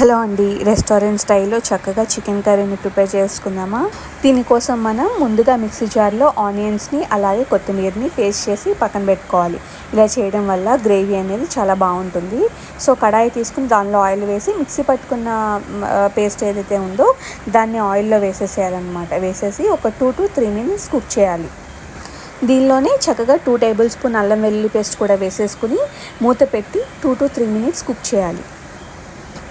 Hello అండి restaurant స్టైల్లో చక్కగా చికెన్ కర్రీని ప్రిపేర్ చేసుకుందామా? దీనికోసం మనం ముందుగా మిక్సీ జార్లో ఆనియన్స్ని అలాగే కొత్తిమీరని పేస్ట్ చేసి పక్కన పెట్టుకోవాలి. ఇలా చేయడం వల్ల గ్రేవీ అనేది చాలా బాగుంటుంది. సో కడాయి తీసుకుని దానిలో ఆయిల్ వేసి మిక్సీ పట్టుకున్న పేస్ట్ ఏదైతే ఉందో దాన్ని ఆయిల్లో వేసేసేయాలన్నమాట. వేసేసి ఒక two to three minutes cook చేయాలి. దీనిలోనే చక్కగా టూ టేబుల్ స్పూన్ అల్లం వెల్లుల్లి పేస్ట్ కూడా వేసేసుకుని మూత పెట్టి two to three minutes cook చేయాలి.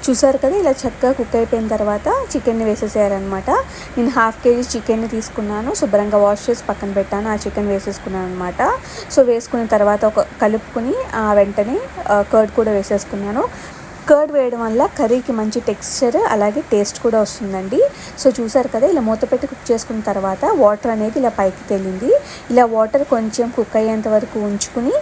చూసారు కదా ఇలా చక్కగా కుక్ అయిపోయిన తర్వాత చికెన్ని వేసేసారనమాట నేను హాఫ్ కేజీ చికెన్ని తీసుకున్నాను. శుభ్రంగా వాష్ చేసి పక్కన పెట్టాను. ఆ చికెన్ వేసేసుకున్నాను అనమాట సో వేసుకున్న తర్వాత ఒక కలుపుకొని వెంటనే కర్డ్ కూడా వేసేసుకున్నాను. కర్డ్ వేయడం వల్ల కర్రీకి మంచి టెక్స్చర్ అలాగే టేస్ట్ కూడా వస్తుందండి. సో చూసారు కదా ఇలా మూత పెట్టి కుక్ చేసుకున్న తర్వాత వాటర్ అనేది ఇలా పైకి తేలింది. ఇలా వాటర్ కొంచెం కుక్ అయ్యేంత వరకు ఉంచుకుని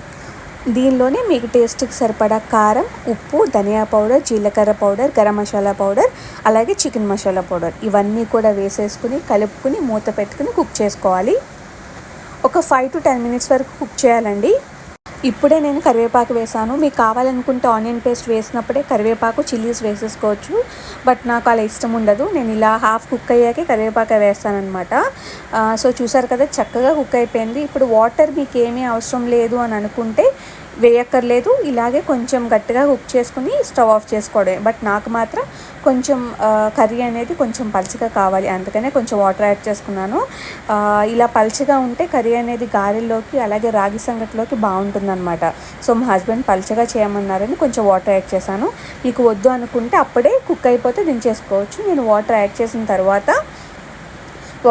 దీనిలోనే మీకు టేస్ట్కి సరిపడా కారం ఉప్పు ధనియా పౌడర్ జీలకర్ర పౌడర్ గరం మసాలా పౌడర్ అలాగే చికెన్ మసాలా పౌడర్. ఇవన్నీ కూడా వేసేసుకుని కలుపుకుని మూత పెట్టుకుని కుక్ చేసుకోవాలి. ఒక ఫైవ్ టు టెన్ మినిట్స్ వరకు కుక్ చేయాలండి. ఇప్పుడే నేను కరివేపాకు వేసాను. మీకు కావాలనుకుంటే ఆనియన్ పేస్ట్ వేసినప్పుడే కరివేపాకు చిల్లీస్ వేసేసుకోవచ్చు. బట్ నాకు అలా ఇష్టం ఉండదు. నేను ఇలా హాఫ్ కుక్ అయ్యాకే కరివేపాకు వేస్తానమాట సో చూసారు కదా చక్కగా కుక్ అయిపోయింది. ఇప్పుడు వాటర్ మీకు ఏమీ అవసరం లేదు అని అనుకుంటే వేయక్కర్లేదు. ఇలాగే కొంచెం గట్టిగా కుక్ చేసుకుని స్టవ్ ఆఫ్ చేసుకోవడమే. బట్ నాకు మాత్రం కొంచెం కర్రీ అనేది కొంచెం పలుచగా కావాలి. అందుకనే కొంచెం వాటర్ యాడ్ చేసుకున్నాను. ఇలా పలుచగా ఉంటే కర్రీ అనేది గారెల్లోకి అలాగే రాగి సంగటిలోకి బాగుంటుందన్నమాట. సో మా హస్బెండ్ పలుచగా చేయమన్నారని కొంచెం వాటర్ యాడ్ చేశాను. మీకు వద్దు అనుకుంటే అప్పుడే కుక్ అయిపోతే దించేసుకోవచ్చు. నేను వాటర్ యాడ్ చేసిన తర్వాత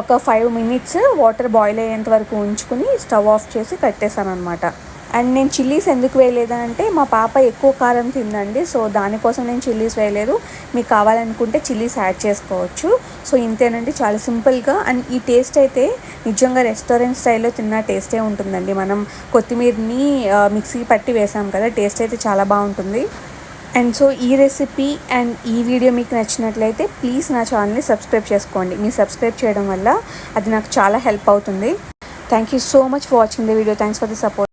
ఒక ఫైవ్ మినిట్స్ వాటర్ బాయిల్ అయ్యేంత వరకు ఉంచుకుని స్టవ్ ఆఫ్ చేసి కట్టేశాను అనమాట అండ్ నేను చిల్లీస్ ఎందుకు వేయలేదంటే మా పాప ఎక్కువ కారం తిందండి సో దానికోసం నేను చిల్లీస్ వేయలేదు. మీకు కావాలనుకుంటే చిల్లీస్ యాడ్ చేసుకోవచ్చు. సో ఇంతేనండి చాలా సింపుల్గా. అండ్ ఈ టేస్ట్ అయితే నిజంగా రెస్టారెంట్ స్టైల్లో తిన్న టేస్టే ఉంటుందండి. మనం కొత్తిమీరని మిక్సీ పట్టి వేసాం కదా టేస్ట్ అయితే చాలా బాగుంటుంది. అండ్ సో ఈ రెసిపీ అండ్ ఈ వీడియో మీకు నచ్చినట్లయితే ప్లీజ్ నా ఛానల్ని సబ్స్క్రైబ్ చేసుకోండి. మీరు సబ్స్క్రైబ్ చేయడం వల్ల అది నాకు చాలా హెల్ప్ అవుతుంది. Thank you so much for watching the video. Thanks for the support.